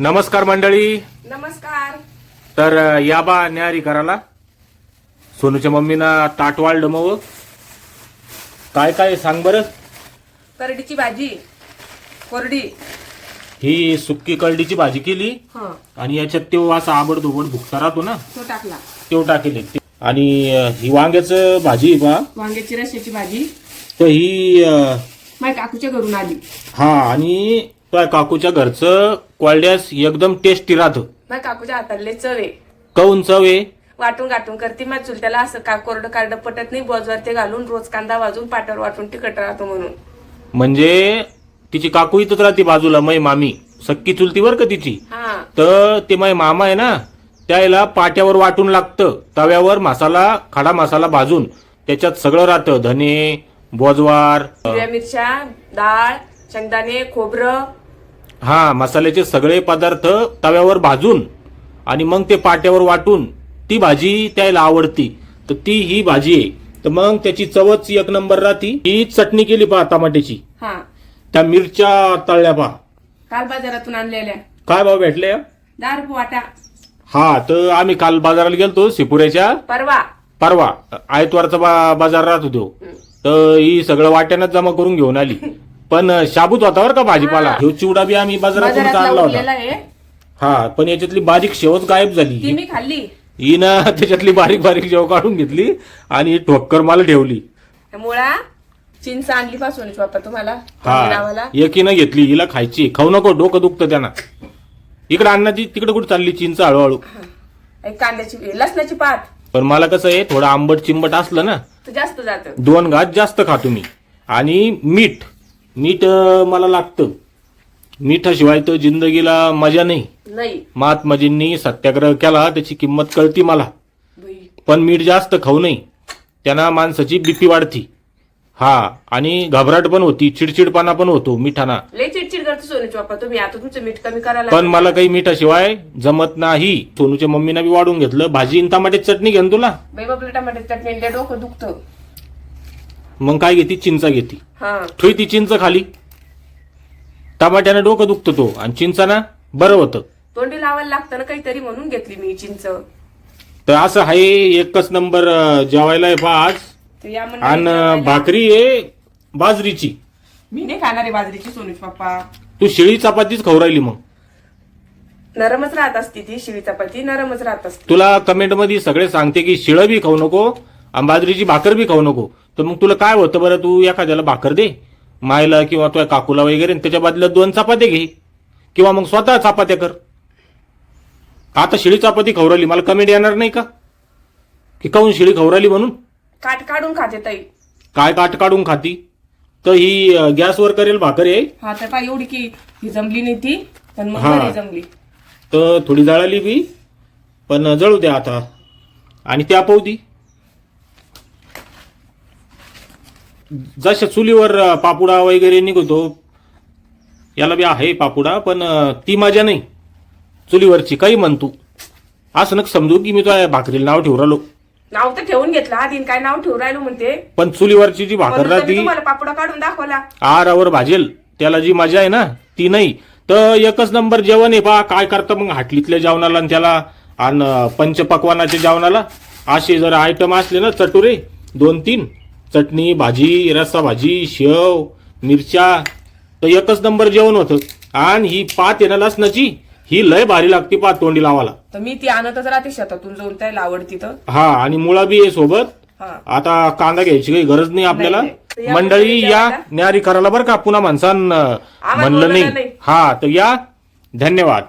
नमस्कार मंडळी. नमस्कार. तर या बा न्यारी करायला सोनूच्या मम्मीनं ताट वाढलं मग काय काय सांग बरं? करडीची भाजी कोरडी. ही सुक्की कळडीची भाजी केली. हा. आणि याच्यात तो असा आबडधोबड भुकता राहतो ना. तो टाकला. तो टाकेल. आणि अ, ही वांग्याचं भाजी बा. वांग्याची रश्याची भाजी. तर ही अ, माझ्या काकूच्या घरून आली. हा आणि त्या काकूच्या घरचं कोळड्यास एकदम टेस्टी राहतं. माझ्या काकूच्या हातातले चवे काऊन चव आहे? वाटून गाठून करते माझ्या चुलत्याला असं का कोरडं कार्ड पटत नाही बोजवर ते घालून रोज कांदा वाजून पाट्यावर वाटून तिखट राहतो म्हणून. म्हणजे तिची काकू इथंच राहते बाजूला मै मामी. सक्की चुलती बर का तिची? हा. तर ते मै मामा आहे ना त्याला पाट्यावर वाटून लागतं. तव्यावर मसाला खडा मसाला भाजून त्याच्यात सगळं राहतं. धने बोजवार हिरव्या मिरच्या डाळ शेंगदाणे खोबरं हा मसाल्याचे सगळे पदार्थ तव्यावर भाजून आणि मग ते पाट्यावर वाटून ती भाजी त्याला आवडती. तर ती ही भाजी आहे. तर मग त्याची चवच एक नंबर राहती. ही चटणी केली पहा टमाट्याची. हा. त्या मिरच्या तळल्या पहा. काल बाजारातून आणलेल्या. काय भाव भेटले दहा रुपये वाटा. हा तर आम्ही काल बाजाराला गेलतो सिपुऱ्याच्या परवा. परवा. आयतवारचा बा बाजार राहत होतो. तर ही सगळं वाट्यानंच जमा करून घेऊन आली. पण शाबूत होता बरं का भाजीपाला? ह्यो चिवडा बी आम्ही बाजारातून बाजारात आणला होता. आहे. हा पण याच्यातली बारीक शेवच गायब ती झाली मी खाल्ली. हिनं त्याच्यातली बारीक बारीक शेव काढून घेतली आणि ठोक्कर मला ठेवली. मुळा चिंच आणली पासून बाप्पा तुम्हाला हा एकीनं घेतली हिला खायची. खाऊ नको डोकं दुखतं त्यांना. इकडे अन्नाची तिकडे कुठे चालली चिंच हळूहळू? एक कांद्याची लसणाची पात. पण मला कसं आहे थोडं आंबट चिंबट असलं ना तर जास्त जात. दोन घास जास्त खातो मी आणि मीठ. मीठ मला लागतं. मिठाशिवाय तर जिंदगीला मजा नाही. नाही. महात्माजींनी सत्याग्रह केला त्याची किंमत कळती मला. पण मीठ जास्त खाऊ नये. त्यांना माणसाची बीपी वाढती. हा आणि घबराट पण होती चिडचिडपणा पण होतो मिठाना. लय चिडचिड करतो सोनूची बाप्पा तुम्ही आता तुमचं मीठ कमी करायला पण मला काही मिठाशिवाय जमत नाही. सोनूच्या मम्मीनं बी वाढून घेतलं. भाजी आणि टमाट्याची चटणी घेऊन तुला. बाई बापले टमाटे चटणी डोकं दुखतं. मग काय घेती? चिंचा घेती. हा. ठुई ती चिंच खाली. टमाट्यानं डोकं दुखतं तो. आणि चिंचाना बरं होतं. तोंडी लावायला लागतं ना काहीतरी म्हणून घेतली मी चिंच. तर असं आहे एकच नंबर अं, जेवायला आहे पहा आज. तर या मंडळी आणि जेवायला- भाकरी आहे बाजरीची. मी नाही खाणार आहे बाजरीची सोनूची पप्पा. तू शिळी चपातीच खाऊ राहिली मग. नरमच राहत असती ती शिळी चपाती नरमच राहत असते. तुला कमेंटमध्ये सगळे सांगते की शिळं बी खाऊ नको आणि बाजरीची भाकर बी खाऊ नको. तर मग तुला काय होतं बरं? तू एखाद्याला भाकर दे मायला किंवा तुझ्या काकूला वगैरे त्याच्या बदल्यात दोन चपात्या घे. किंवा मग स्वतः चपात्या कर. आता शिळी चपाती खाऊ राहिली मला कमेंट येणार नाही का? की काऊन शिळी खाऊ राहिली म्हणून? काट काढून खाते ताई. काय काट काढून खाती? तर ही अं, गॅसवर करेल भाकर आहे हा तर एवढी की ही जमली नाही ती पण मग हा. बरी जमली. तर थोडी जळाली बी पण जळू द्या आता. आणि त्या पावती जशा चुलीवर पापुडा वगैरे निघतो याला बी आहे पापुडा पण ती मजा नाही. चुलीवरची काही म्हणतो असं नक समजू की मी तुझ्या भाकरीला नाव ठेवू राहिलो. नाव तर ठेवून घेतलं आधी काय नाव ठेवून राहिलो म्हणते. पण चुलीवरची जी भाकर म्हणून तर मी राहती तुम्हाला पापडा काढून दाखवला. आरावर भाजेल त्याला जी मजा आहे ना ती नाही. तर एकच नंबर जेवण आहे पा काय करतं मग हाटलीतल्या जेवणाला आणि त्याला आणि पंचपक्वानाच्या जेवणाला. असे जर आयटम असले ना चटुरे दोन तीन. चटणी भाजी रस्सा भाजी शेव मिरच्या तर एकच नंबर जेवण होतं. आणि ही पात आहे ना लसणाची ही लय भारी लागते पात तोंडी लावाला तर मी ती आणतच राहते शेतातून जाऊन त्याला आवडती तर. हा आणि मुळा बी आहे सोबत. हा. आता कांदा घ्यायची काही गरज नाही आपल्याला. नाही, नाही. या मंडळी या? न्यारी करायला बरं का? पुन्हा माणसानं म्हणलं नाही. हा तर या. धन्यवाद.